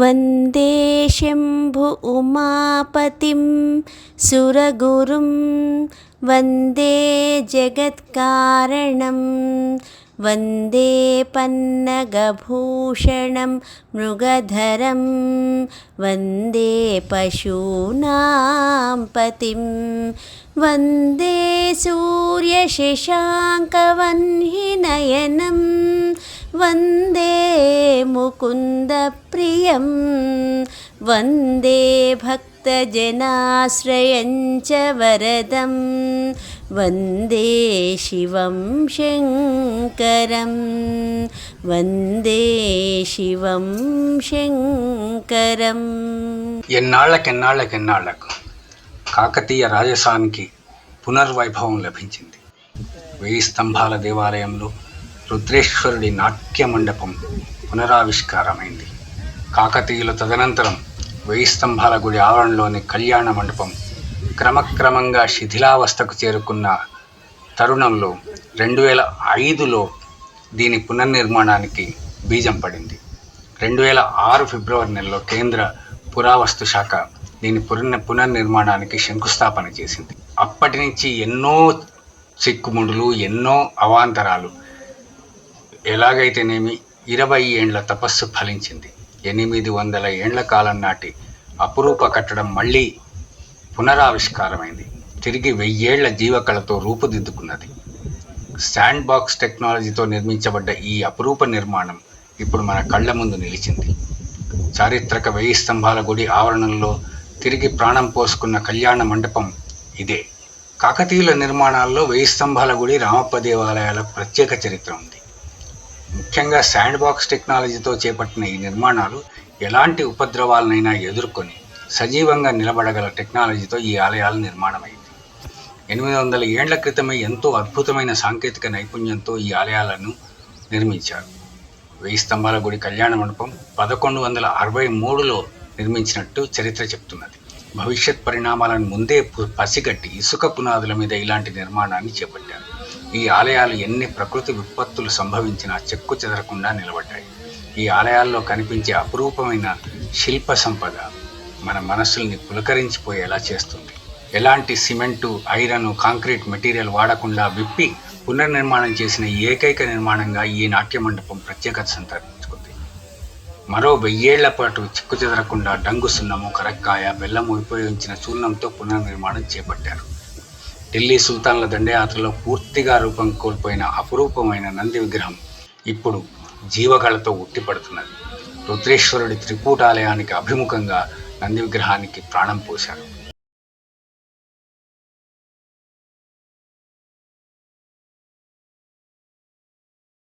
वन्दे शम्भु उमापतिं सुरगुरुं वन्दे जगत्कारणं वन्दे पन्नगभूषणं मृगधरं वन्दे पशूनां पतिं वन्दे सूर्यशशाङ्कवह्निनयनं वन्दे मुकुन्दप्रियं वन्दे भक्तजनाश्रयं च वरदं वन्दे शिवं शङ्करं वन्दे शिवं शङ्करम् ఎన్నాళ్ళకెన్నాళ్ళకెన్నాళ్లకు కాకతీయ రాజసానికి పునర్వైభవం లభించింది వెయ్యి స్తంభాల దేవాలయంలో రుద్రేశ్వరుడి నాట్య మండపం పునరావిష్కారమైంది. కాకతీయుల తదనంతరం వెయ్యి స్తంభాల గుడి ఆవరణలోని కళ్యాణ మండపం క్రమక్రమంగా శిథిలావస్థకు చేరుకున్న తరుణంలో రెండు వేల ఐదులో దీని పునర్నిర్మాణానికి బీజం పడింది. రెండు వేల ఆరు ఫిబ్రవరి నెలలో కేంద్ర పురావస్తు శాఖ దీని పునర్ పునర్నిర్మాణానికి శంకుస్థాపన చేసింది. అప్పటి నుంచి ఎన్నో చిక్కుముడులు ఎన్నో అవాంతరాలు ఎలాగైతేనేమి ఇరవై ఏండ్ల తపస్సు ఫలించింది. ఎనిమిది వందల ఏండ్ల కాలం నాటి అపురూప కట్టడం మళ్ళీ పునరావిష్కారమైంది. తిరిగి వెయ్యేళ్ళ జీవకళతో రూపుదిద్దుకున్నది. శాండ్ బాక్స్ టెక్నాలజీతో నిర్మించబడ్డ ఈ అపురూప నిర్మాణం ఇప్పుడు మన కళ్ళ ముందు నిలిచింది. చారిత్రక వెయ్యి స్తంభాల గుడి ఆవరణంలో తిరిగి ప్రాణం పోసుకున్న కళ్యాణ మండపం ఇదే. కాకతీయుల నిర్మాణాల్లో వెయ్యి స్తంభాల గుడి రామప్ప దేవాలయాల ప్రత్యేక చరిత్ర ఉంది. ముఖ్యంగా శాండ్ బాక్స్ టెక్నాలజీతో చేపట్టిన ఈ నిర్మాణాలు ఎలాంటి ఉపద్రవాలనైనా ఎదుర్కొని సజీవంగా నిలబడగల టెక్నాలజీతో ఈ ఆలయాల నిర్మాణమైంది. ఎనిమిది వందల ఏండ్ల క్రితమే ఎంతో అద్భుతమైన సాంకేతిక నైపుణ్యంతో ఈ ఆలయాలను నిర్మించారు. వెయ్యి స్తంభాల గుడి కళ్యాణ మండపం పదకొండు వందల అరవై మూడులో నిర్మించినట్టు చరిత్ర చెప్తున్నది. భవిష్యత్ పరిణామాలను ముందే పసిగట్టి ఇసుక పునాదుల మీద ఇలాంటి నిర్మాణాన్ని చేపట్టారు. ఈ ఆలయాలు ఎన్ని ప్రకృతి విపత్తులు సంభవించినా చెక్కు చెదరకుండా నిలబడ్డాయి. ఈ ఆలయాల్లో కనిపించే అపురూపమైన శిల్ప సంపద మన మనస్సుల్ని పులకరించిపోయేలా చేస్తుంది. ఎలాంటి సిమెంటు ఐరన్ కాంక్రీట్ మెటీరియల్ వాడకుండా విప్పి పునర్నిర్మాణం చేసిన ఏకైక నిర్మాణంగా ఈ నాట్య మండపం ప్రత్యేకత సంతరించుకుంది. మరో వెయ్యేళ్ళ పాటు చిక్కు చెదరకుండా డంగు సున్నము కరక్కాయ బెల్లము ఉపయోగించిన చూర్ణంతో పునర్నిర్మాణం చేపట్టారు. ఢిల్లీ సుల్తాన్ల దండయాత్రలో పూర్తిగా రూపం కోల్పోయిన అపురూపమైన నంది విగ్రహం ఇప్పుడు జీవకళతో ఉట్టిపడుతున్నది. రుద్రేశ్వరుడి త్రికూటాలయానికి అభిముఖంగా నంది విగ్రహానికి ప్రాణం పోశారు.